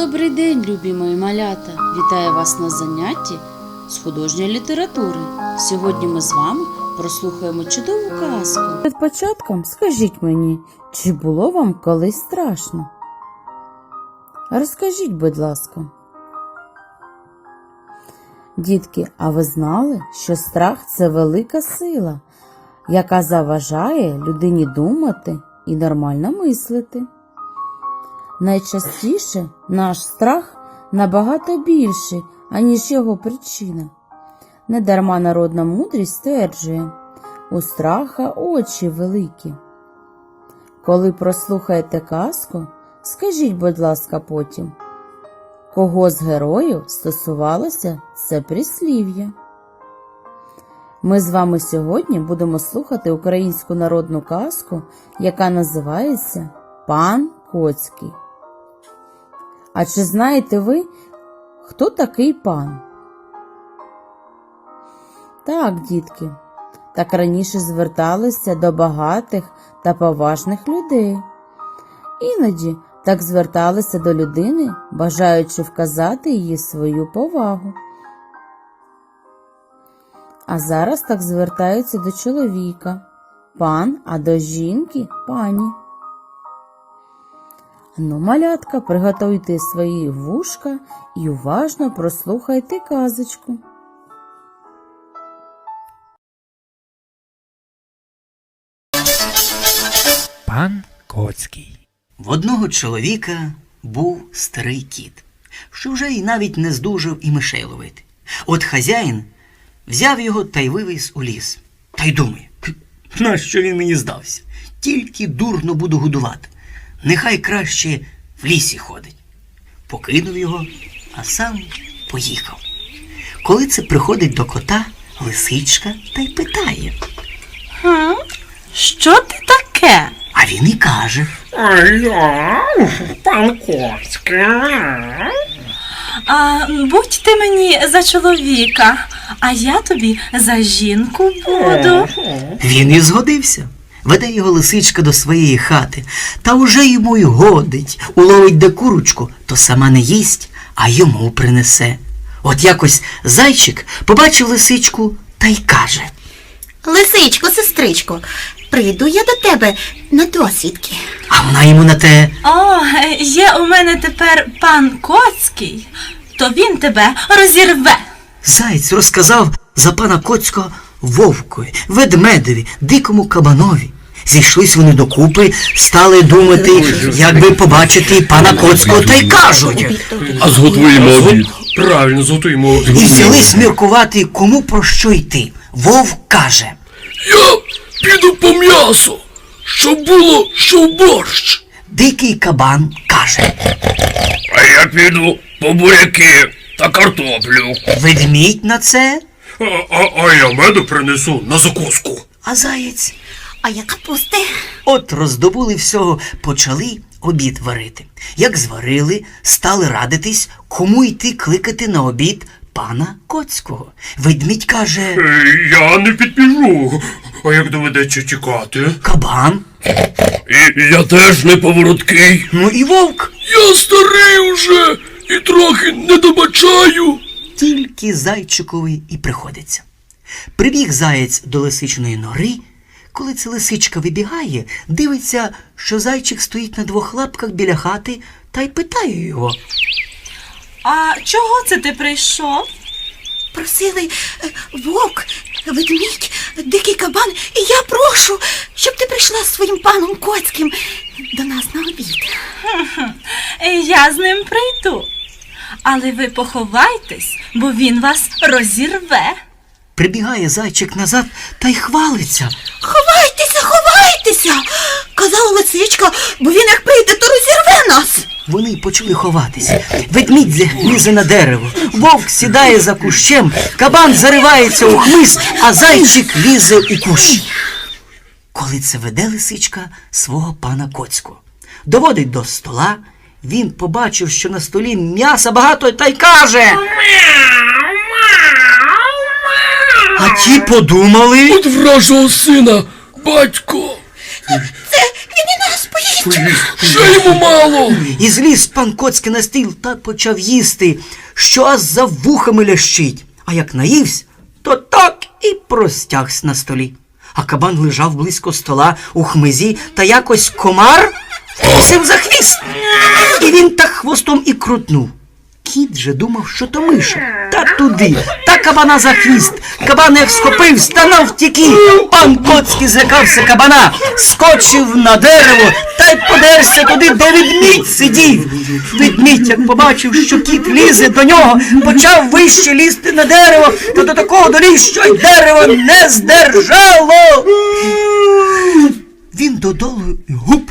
Добрий день, любі мої малята! Вітаю вас на занятті з художньої літератури. Сьогодні ми з вами прослухаємо чудову казку. Перед початком скажіть мені, чи було вам колись страшно? Розкажіть, будь ласка. Дітки, а ви знали, що страх це велика сила, яка заважає людині думати і нормально мислити. Найчастіше наш страх набагато більший, аніж його причина. Недарма народна мудрість стверджує, у страха очі великі. Коли прослухаєте казку, скажіть, будь ласка, потім, кого з героїв стосувалося це прислів'я. Ми з вами сьогодні будемо слухати українську народну казку, яка називається Пан Коцький. А чи знаєте ви, хто такий пан? Так, дітки, так раніше зверталися до багатих та поважних людей. Іноді так зверталися до людини, бажаючи вказати їй свою повагу. А зараз так звертаються до чоловіка пан, а до жінки пані. Ну, малятка, приготуйте свої вушка і уважно прослухайте казочку. Пан Коцький. В одного чоловіка був старий кіт, що вже й навіть не здужав і мишей ловити. От хазяїн взяв його та й вивіз у ліс. Та й думає, «Хм, нащо він мені здався? Тільки дурно буду годувати. Нехай краще в лісі ходить. Покинув його, а сам поїхав. Коли це приходить до кота, лисичка та й питає. Хм? Що ти таке? А він і каже. А я, пан Коцький. А, будь ти мені за чоловіка, а я тобі за жінку буду. Він і згодився. Веде його лисичка до своєї хати, та уже йому й годить, уловить де курочку, то сама не їсть, а йому принесе. От якось зайчик побачив лисичку та й каже. Лисичко, сестричко, прийду я до тебе на досвідки. А вона йому на те. О, є у мене тепер пан Коцький, то він тебе розірве. Заєць розказав за пана Коцького вовкові, ведмедеві, дикому кабанові. Зійшлись вони докупи, стали думати, як би побачити пана Коцького, та й кажуть. А зготуємо обід. Правильно, зготуємо обід. І взялись міркувати, кому про що йти. Вовк каже. Я піду по м'ясо, щоб було, що в борщ. Дикий кабан каже. А я піду по буряки та картоплю. Ведмідь на це, А, а, а я меду принесу на закуску. а заєць. А я капусти. От роздобули всього, почали обід варити. Як зварили, стали радитись, кому йти кликати на обід пана Коцького. Ведмідь каже, Е, Я не підпіжу. А як доведеться чекати? кабан, І я теж не повороткий. ну і вовк. Я старий уже і трохи не добачаю. Тільки зайчикові і приходиться. Прибіг заєць до лисичної нори. Коли ця лисичка вибігає, дивиться, що зайчик стоїть на двох лапках біля хати та й питає його. А чого це ти прийшов? Просили е, вовк, ведмідь, дикий кабан, і я прошу, щоб ти прийшла з своїм паном Коцьким до нас на обід. Я з ним прийду. Але ви поховайтесь, бо він вас розірве. Прибігає зайчик назад та й хвалиться. Ховайтеся, ховайтеся, казала лисичка, бо він як прийде, то розірве нас. Вони почали ховатися. Ведмідь лізе на дерево, вовк сідає за кущем, кабан заривається у хмиз, а зайчик лізе у кущ. Коли це веде лисичка свого пана Коцького. Доводить до стола, він побачив, що на столі м'яса багато, та й каже. А ті подумали. От вражого сина, батько. Це він і нас поїсть. Ще йому мало. І зліз пан Коцький на стіл та почав їсти, що аж за вухами лящить. А як наївсь, то так і простягся на столі. А кабан лежав близько стола у хмизі, та якось комар вкусив за хвіст. І він так хвостом і крутнув. Кіт же думав, що то миша. Та туди, кабана за хвіст. Кабан як схопив, стана втіки. Пан Коцький злякався кабана, скочив на дерево та й подерся туди, де ведмідь сидів. Ведмідь, як побачив, що кіт лізе до нього, почав вище лізти на дерево, та до такого доліз, що й дерево не здержало. Він додолу гуп.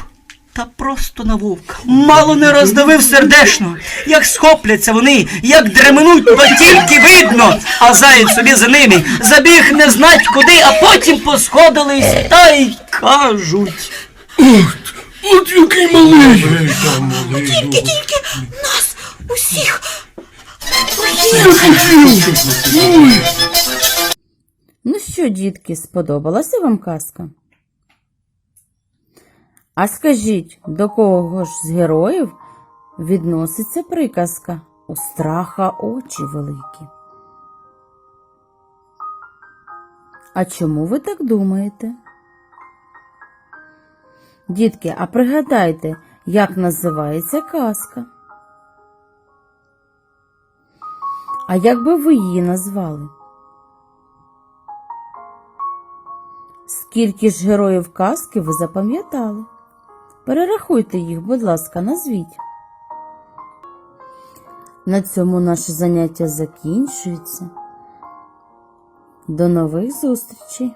Та просто на вовка. Мало не роздавив сердешно. Як схопляться вони, як дременуть, то тільки видно. А заєць собі за ними забіг не знать куди, а потім посходились та й кажуть. От який малий. Тільки, тільки нас усіх. Ну що, дітки, сподобалася вам казка? А скажіть, до кого ж з героїв відноситься приказка у страха очі великі? А чому ви так думаєте? Дітки, а пригадайте, як називається казка? А як би ви її назвали? Скільки ж героїв казки ви запам'ятали? Перерахуйте їх, будь ласка, назвіть. На цьому наше заняття закінчується. До нових зустрічей!